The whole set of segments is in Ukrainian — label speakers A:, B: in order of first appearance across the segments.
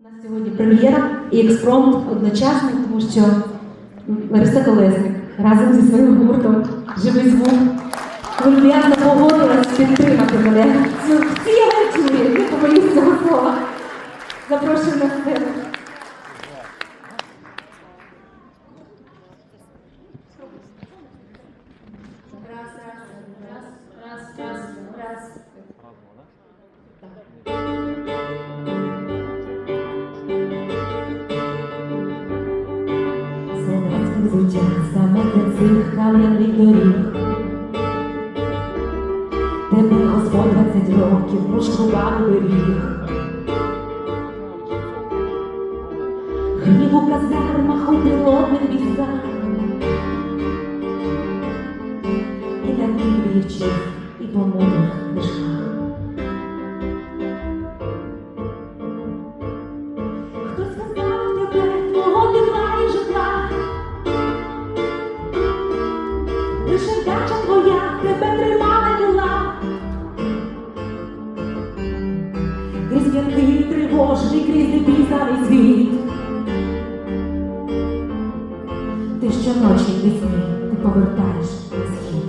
A: У нас сьогодні прем'єра і експромт одночасно, тому що Лариса Колесник разом зі своїм гуртом Живий звук Вольвіанна погодилась підтримати мене я в цій авантюрі. Не побоюсь цього слова. Запрошую на сцену. Цих кам'яних доріг. Тебе Господь 20 років пошкував беріг. Хліб у казармах у пілотних військах. І Біблії вчив, і по тривожний, крізь непізнаний світ. Ти щоночі в вісні ти повертаєш на схід.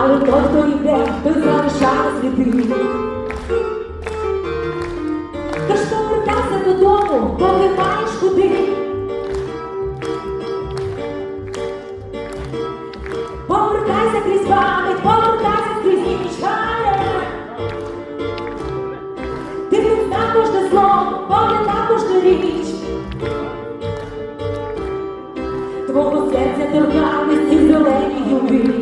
A: Але той, хто йде, той залишає сліди. Тож повертайся додому, поки Твого серця торкались ці зелені юги.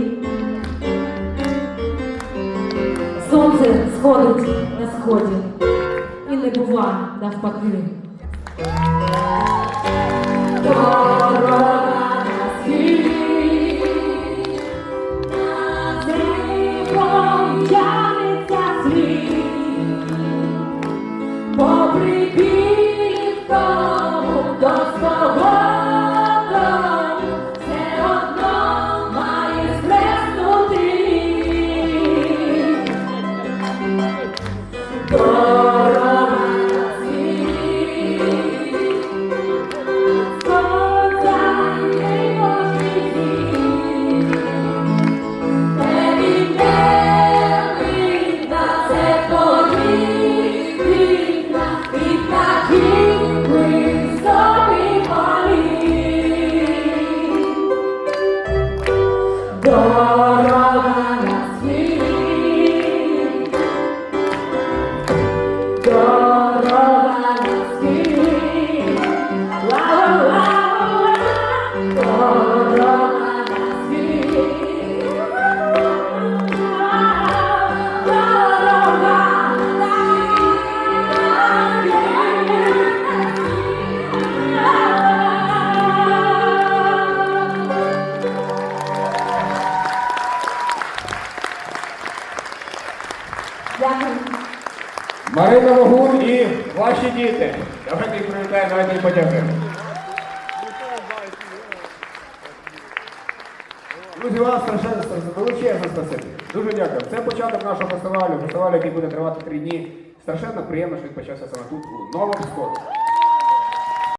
A: Сонце сходить на сході і не бува навпаки. God.
B: Марина Вогун і ваші діти. Давайте їх привітаємо, давайте їх подякуємо. Друзі, вам страшенно величезне спасибі. Дуже дякую. Це початок нашого фестивалю, фестивалю, який буде тривати три дні. Страшенно приємно, що він почався саме тут, у Новому Сходу.